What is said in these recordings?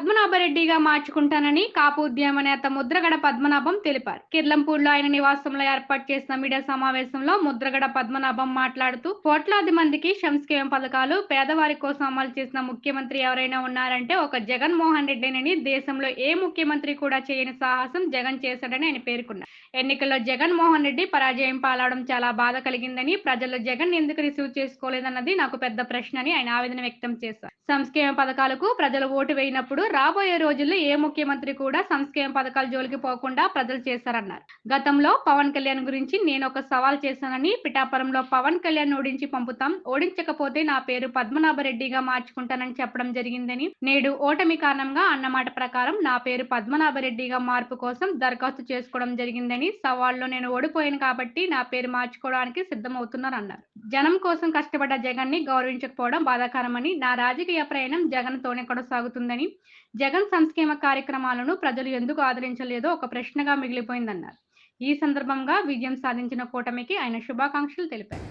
ಪದ್ಮನಾಭ పద్మనాభరెడ్డిగా మార్చుకుంటానని కాపు ఉద్యమ నేత ముద్రగడ పద్మనాభం తెలిపారు. కిర్లంపూర్లో ఆయన నివాసంలో ఏర్పాటు చేసిన మీడియా సమావేశంలో ముద్రగడ పద్మనాభం మాట్లాడుతూ కోట్లాది మందికి సంక్షేమ పథకాలు పేదవారి కోసం అమలు చేసిన ముఖ్యమంత్రి ఎవరైనా ఉన్నారంటే ఒక జగన్మోహన్ రెడ్డినని దేశంలో ఏ ముఖ్యమంత్రి కూడా చేయని సాహసం జగన్ చేశాడని ఆయన పేర్కొన్నారు. ఎన్నికల్లో జగన్మోహన్ రెడ్డి పరాజయం పాలవడం చాలా బాధ కలిగిందని ప్రజలు జగన్ ఎందుకు రిసీవ్ చేసుకోలేదన్నది నాకు పెద్ద ప్రశ్న అని ఆయన ఆవేదన వ్యక్తం చేశారు. సంక్షేమ పథకాలకు ప్రజలు ఓటు వేయినప్పుడు రాబోయే రోజుల్లో ఏ ముఖ్యమంత్రి కూడా సంక్షేమ పథకాల జోలికి పోకుండా ప్రజలు చేశారన్నారు. గతంలో పవన్ కళ్యాణ్ గురించి నేను ఒక సవాల్ చేశానని పిఠాపురంలో పవన్ కళ్యాణ్ ఓడించి పంపుతాం ఓడించకపోతే నా పేరు పద్మనాభరెడ్డిగా మార్చుకుంటానని చెప్పడం జరిగిందని నేడు ఓటమి కారణంగా అన్నమాట ప్రకారం నా పేరు పద్మనాభరెడ్డిగా మార్పు కోసం దరఖాస్తు చేసుకోవడం జరిగిందని సవాల్లో నేను ఓడిపోయాను కాబట్టి నా పేరు మార్చుకోవడానికి సిద్ధమవుతున్నారన్నారు. జనం కోసం కష్టపడ్డ జగన్ని గౌరవించకపోవడం బాధాకరమని నా రాజకీయ ప్రయాణం జగన్ తోనే కొనసాగుతుందని జగన్ సంక్షేమ కార్యక్రమాలను ప్రజలు ఎందుకు ఆదరించలేదో ఒక ప్రశ్నగా మిగిలిపోయిందన్నారు. ఈ సందర్భంగా విజయం సాధించిన కూటమికి ఆయన శుభాకాంక్షలు తెలిపారు.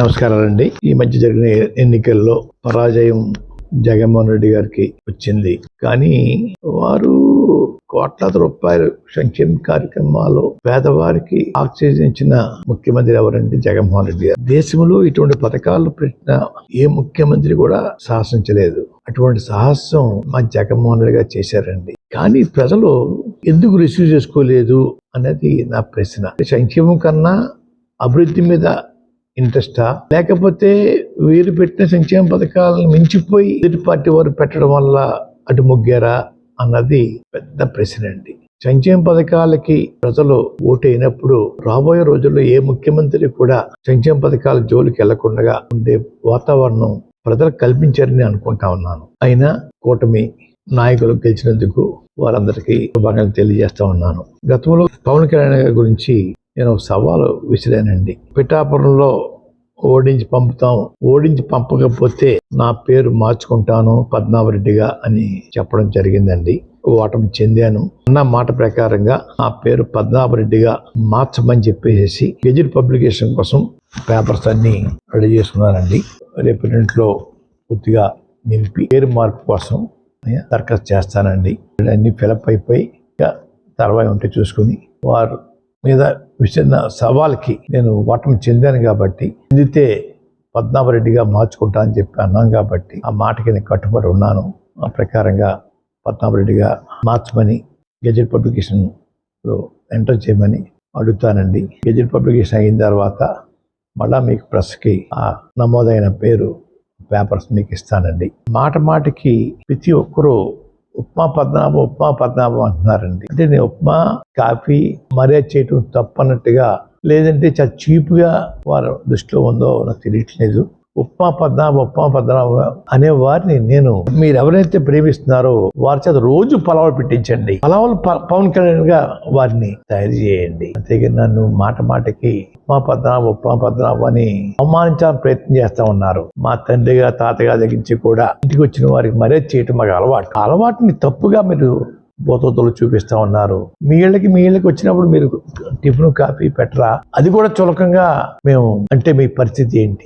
నమస్కారాలండి. ఈ మధ్య జరిగిన ఎన్నికల్లో పరాజయం జగన్మోహన్ రెడ్డి గారికి వచ్చింది. కానీ వారు కోట్లాది రూపాయలు సంక్షేమ కార్యక్రమాలు పేదవారికి ఆక్సిజన్ ముఖ్యమంత్రి ఎవరంటే జగన్మోహన్ రెడ్డి గారు? దేశంలో ఇటువంటి పథకాలు పెట్టిన ఏ ముఖ్యమంత్రి కూడా సాహసించలేదు అటువంటి సాహసం మా జగన్మోహన్ రెడ్డి గారు చేశారండి. కానీ ప్రజలు ఎందుకు రిసీవ్ చేసుకోలేదు అనేది నా ప్రశ్న. సంక్షేమం కన్నా అభివృద్ధి మీద ఇంట్రెస్టా లేకపోతే వీరు పెట్టిన సంక్షేమ పథకాలను మించిపోయి ఎదుటి పార్టీ వారు పెట్టడం వల్ల అటు మొగ్గారా అన్నది పెద్ద ప్రశ్న అండి. సంక్షేమ పథకాలకి ప్రజలు ఓటైనప్పుడు రాబోయే రోజుల్లో ఏ ముఖ్యమంత్రి కూడా సంక్షేమ పథకాల జోలికి వెళ్ళకుండా ఉండే వాతావరణం ప్రజలకు కల్పించారని అనుకుంటా ఉన్నాను. అయినా కూటమి నాయకులు గెలిచినందుకు వారందరికీ శుభాకాంక్షలు తెలియజేస్తా ఉన్నాను. గతంలో పవన్ కళ్యాణ్ గారి గురించి నేను సవాలు విసిరానండి. పిఠాపురంలో ఓడించి పంపుతాం ఓడించి పంపకపోతే నా పేరు మార్చుకుంటాను పద్మావరెడ్డిగా అని చెప్పడం జరిగిందండి. ఓటమి చెందాను అన్న మాట ప్రకారంగా నా పేరు పద్మనాభరెడ్డిగా మార్చమని చెప్పేసి గెజిట్ పబ్లికేషన్ కోసం పేపర్స్ అన్ని రెడీ చేసుకున్నానండి రేపు ఇంట్లో పూర్తిగా నిలిపి పేరు మార్పు కోసం దరఖాస్తు చేస్తానండి. అన్ని ఫిలప్ అయిపోయి ఇక తర్వాత ఉంటే చూసుకుని వారు మీద విసిరిన సవాల్కి నేను ఓటమి చెందాను కాబట్టి చెందితే పద్మనాభరెడ్డిగా మార్చుకుంటా అని చెప్పి అన్నాను కాబట్టి ఆ మాటకి నేను కట్టుబడి ఉన్నాను. ఆ ప్రకారంగా పద్మారెడ్డిగా మార్చమని గెజెట్ పబ్లికేషన్లో ఎంటర్ చేయమని అడుగుతానండి. గెజెట్ పబ్లికేషన్ అయిన తర్వాత మళ్ళా మీకు ప్రెస్కి ఆ నమోదైన పేరు పేపర్స్ మీకు ఇస్తానండి. మాట మాటికి ప్రతి ఒక్కరూ ఉప్మా పద్మనాభం ఉప్మా పద్మనాభం అంటున్నారండి. అంటే నేను ఉప్మా కాఫీ మర్యాద చేయటం తప్పన్నట్టుగా లేదంటే చాలా చీప్గా వారు దృష్టిలో ఉందో నాకు తెలియట్లేదు. ఉప్మా పద్మనాభం ఉప్మా పద్మనాభం అనే వారిని నేను మీరు ఎవరైతే ప్రేమిస్తున్నారో వారి చేత రోజు పలావులు పెట్టించండి. పలావులు ప- పవన్ కళ్యాణ్గా వారిని తయారు చేయండి. అంతేగాని నన్ను మాట మాటకి ఉప్మా పద్మనాభం ఉప్మా పద్మనాభం అని అవమానించాలని ప్రయత్నం చేస్తా ఉన్నారు. మా తండ్రిగా తాతగా తగ్గించి కూడా ఇంటికి వచ్చిన వారికి మరే చేయటం మాకు అలవాటు. అలవాటుని తప్పుగా మీరు బోతోతలు చూపిస్తా ఉన్నారు. మీ ఇళ్ళకి మీ ఇళ్ళకి వచ్చినప్పుడు మీరు టిఫిన్ కాఫీ పెట్టరా? అది కూడా చులకంగా మేము అంటే మీ పరిస్థితి ఏంటి?